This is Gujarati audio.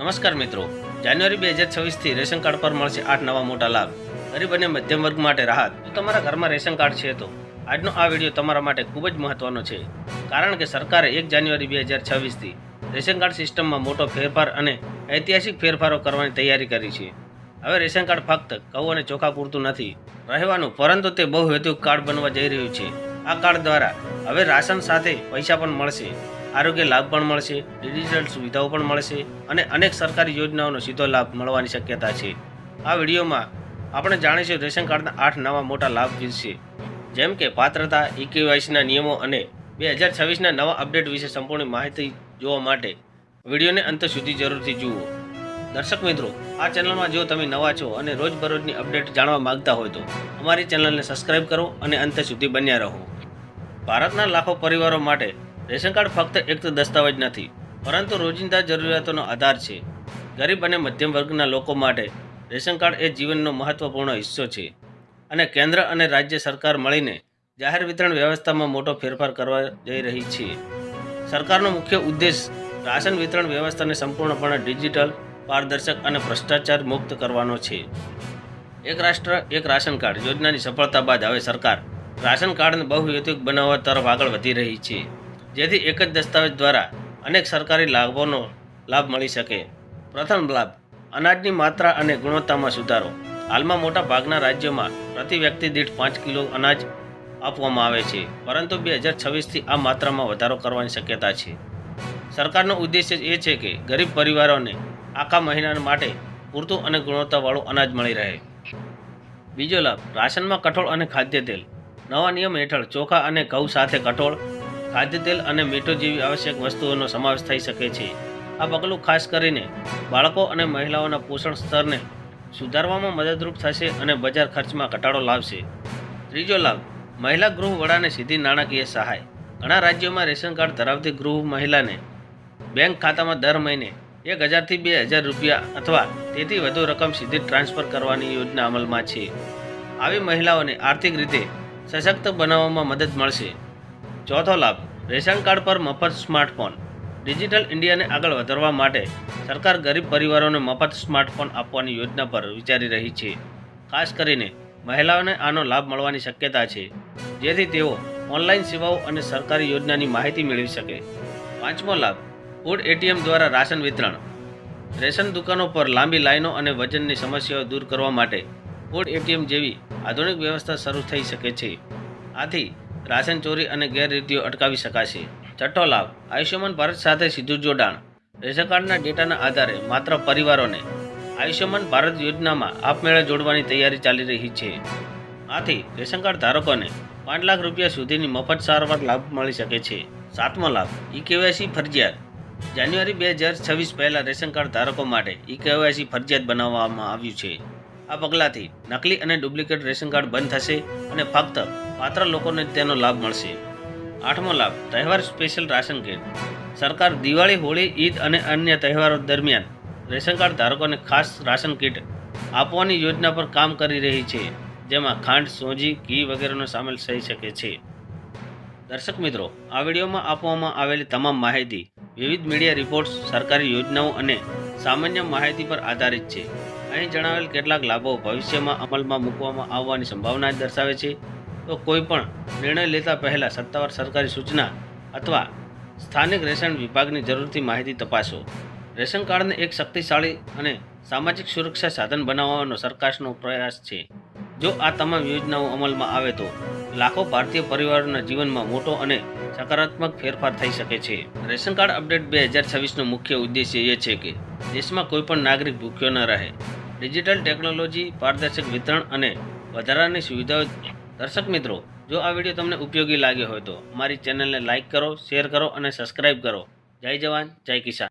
નમસ્કાર મિત્રો. જાન્યુઆરી બે હજાર છવ્વીસથી રેશન કાર્ડ પર મળશે આઠ નવા મોટા લાભ. ગરીબ અને મધ્યમ વર્ગ માટે રાહત. જો તમારા ઘરમાં રેશન કાર્ડ છે તો? આજનો આ વીડિયો તમારા માટે ખૂબ જ મહત્વનો છે. કારણ કે સરકારે એક જાન્યુઆરી બે હજાર છવ્વીસથી રેશન કાર્ડ સિસ્ટમમાં મોટો ફેરફાર અને ઐતિહાસિક ફેરફારો કરવાની તૈયારી કરી છે. હવે રેશન કાર્ડ ફક્ત ઘઉં અને ચોખા પૂરતું નથી, રહેવાનું, પરંતુ તે બહુ બહુહેતુક કાર્ડ બનવા જઈ રહ્યું છે. આ કાર્ડ દ્વારા હવે રાશન સાથે પૈસા પણ મળશે. આરોગ્ય લાભ પણ મળશે ડિજિટલ સુવિધાઓ પણ મળશે અને અનેક સરકારી યોજનાઓનો સીધો લાભ મળવાની શક્યતા છે. આ વિડીયોમાં આપણે જાણીશું રેશન કાર્ડના આઠ નવા મોટા લાભ વિશે. જેમ કે પાત્રતા ઇકેવાયસીના નિયમો અને બે હજાર છવ્વીસના નવા અપડેટ વિશે સંપૂર્ણ માહિતી જોવા માટે વિડીયોને અંત સુધી જરૂરથી જુઓ. દર્શક મિત્રો, આ ચેનલમાં જો તમે નવા છો અને રોજબરોજની અપડેટ જાણવા માંગતા હોય તો અમારી ચેનલને સબસ્ક્રાઇબ કરો અને અંત સુધી બન્યા રહો. ભારતના લાખો પરિવારો માટે રેશન કાર્ડ ફક્ત એક દસ્તાવેજ નથી, પરંતુ રોજિંદા જરૂરિયાતોનો આધાર છે. ગરીબ અને મધ્યમ વર્ગના લોકો માટે રેશન કાર્ડ એ જીવનનો મહત્વપૂર્ણ હિસ્સો છે અને કેન્દ્ર અને રાજ્ય સરકાર મળીને જાહેર વિતરણ વ્યવસ્થામાં મોટો ફેરફાર કરવા જઈ રહી છે. સરકારનો મુખ્ય ઉદ્દેશ રાશન વિતરણ વ્યવસ્થાને સંપૂર્ણપણે ડિજિટલ, પારદર્શક અને ભ્રષ્ટાચાર મુક્ત કરવાનો છે. એક રાષ્ટ્ર, એક રાશન કાર્ડ યોજનાની સફળતા બાદ હવે સરકાર રાશન કાર્ડને બહુહેતુક બનાવવા તરફ આગળ વધી રહી છે. જેથી એક જ દસ્તાવેજ દ્વારા અનેક સરકારી લાભોનો લાભ મળી શકે. પ્રથમ લાભ, અનાજની માત્રા અને ગુણવત્તામાં સુધારો. હાલમાં મોટા ભાગના રાજ્યોમાં પ્રતિ વ્યક્તિ દીઠ પાંચ કિલો અનાજ આપવામાં આવે છે, પરંતુ બે હજાર છવ્વીસથી આ માત્રામાં વધારો કરવાની શક્યતા છે. સરકારનો ઉદ્દેશ્ય એ છે કે ગરીબ પરિવારોને આખા મહિના માટે પૂરતું અને ગુણવત્તાવાળું અનાજ મળી રહે. બીજો લાભ, રાશનમાં કઠોળ અને ખાદ્ય તેલ નવા નિયમ હેઠળ ચોખા અને ઘઉં સાથે કઠોળ ખાદ્ય તેલ અને મીઠો જેવી આવશ્યક વસ્તુઓનો સમાવેશ થઈ શકે છે. આ પગલું ખાસ કરીને બાળકો અને મહિલાઓના પોષણ સ્તરને સુધારવામાં મદદરૂપ થશે અને બજાર ખર્ચમાં ઘટાડો લાવશે. ત્રીજો લાભ, મહિલા ગૃહ વડાને સીધી નાણાકીય સહાય. ઘણા રાજ્યોમાં રેશન કાર્ડ ધરાવતી ગૃહ મહિલાને બેંક ખાતામાં દર મહિને એક હજારથી બે હજાર રૂપિયા અથવા તેથી વધુ રકમ સીધી ટ્રાન્સફર કરવાની યોજના અમલમાં છે. આવી મહિલાઓને આર્થિક રીતે સશક્ત બનાવવામાં મદદ મળશે. ચોથો લાભ, રેશન કાર્ડ પર મફત સ્માર્ટફોન. ડિજિટલ ઇન્ડિયાને આગળ વધારવા માટે સરકાર ગરીબ પરિવારોને મફત સ્માર્ટફોન આપવાની યોજના પર વિચારી રહી છે. ખાસ કરીને મહિલાઓને આનો લાભ મળવાની શક્યતા છે, જેથી તેઓ ઓનલાઈન સેવાઓ અને સરકારી યોજનાની માહિતી મેળવી શકે. પાંચમો લાભ, ફૂડ એટીએમ દ્વારા રાશન વિતરણ. રેશન દુકાનો પર લાંબી લાઈનો અને વજનની સમસ્યાઓ દૂર કરવા માટે ફૂડ એટીએમ જેવી આધુનિક વ્યવસ્થા શરૂ થઈ શકે છે. આથી રાશન ચોરી અને ગેરરીતિઓ અટકાવી શકાશે. છઠ્ઠો લાભ આયુષ્યમાન ભારત સાથે સીધું જોડાણ. રેશન કાર્ડના ડેટાના આધારે માત્ર પરિવારોને આયુષ્યમાન ભારત યોજનામાં આપમેળે જોડવાની તૈયારી ચાલી રહી છે. આથી રેશન કાર્ડ ધારકોને પાંચ લાખ રૂપિયા સુધીની મફત સારવાર લાભ મળી શકે છે. સાતમો લાભ. ઈ કેવાયસી ફરજિયાત. જાન્યુઆરી બે હજાર છવ્વીસ પહેલાં રેશન કાર્ડ ધારકો માટે ઈ કેવાયસી ફરજિયાત બનાવવામાં આવ્યું છે. આ પગલાંથી નકલી અને ડુપ્લિકેટ રેશન કાર્ડ બંધ થશે અને ફક્ત પાત્ર લોકોને તેનો લાભ મળશે. આઠમો લાભ, તહેવાર સ્પેશિયલ રાશન કીટ સરકાર દિવાળી, હોળી, ઈદ અને અન્ય તહેવારો દરમિયાન રેશન કાર્ડ ધારકોને ખાસ રાશન કીટ આપવાની યોજના પર કામ કરી રહી છે, જેમાં ખાંડ, સોજી, ઘી વગેરેનો સામેલ થઈ શકે છે. દર્શક મિત્રો, આ વિડીયોમાં આપવામાં આવેલી તમામ માહિતી વિવિધ મીડિયા રિપોર્ટ્સ, સરકારી યોજનાઓ અને સામાન્ય માહિતી પર આધારિત છે. અહીં જણાવેલ કેટલાક લાભો ભવિષ્યમાં અમલમાં મૂકવામાં આવવાની સંભાવના દર્શાવે છે. તો કોઈ પણ નિર્ણય લેતા પહેલાં સત્તાવાર સરકારી સૂચના અથવા સ્થાનિક રેશન વિભાગની જરૂરથી માહિતી તપાસો. રેશન કાર્ડને એક શક્તિશાળી અને સામાજિક સુરક્ષા સાધન બનાવવાનો સરકારનો પ્રયાસ છે. જો આ તમામ યોજનાઓ અમલમાં આવે તો લાખો ભારતીય પરિવારોના જીવનમાં મોટો અને સકારાત્મક ફેરફાર થઈ શકે છે. રેશન કાર્ડ અપડેટ બે હજાર છવ્વીસનો મુખ્ય ઉદ્દેશ્ય એ છે કે દેશમાં કોઈપણ નાગરિક ભૂખ્યો ન રહે. ડિજિટલ ટેકનોલોજી, પારદર્શક વિતરણ અને વધારાની સુવિધાઓ દર્શક મિત્રો, જો આ વીડિયો તમને ઉપયોગી લાગ્યો હોય તો અમારી ચેનલને લાઇક કરો, શેર કરો અને સબસ્ક્રાઇબ કરો. જય જવાન, જય કિસાન.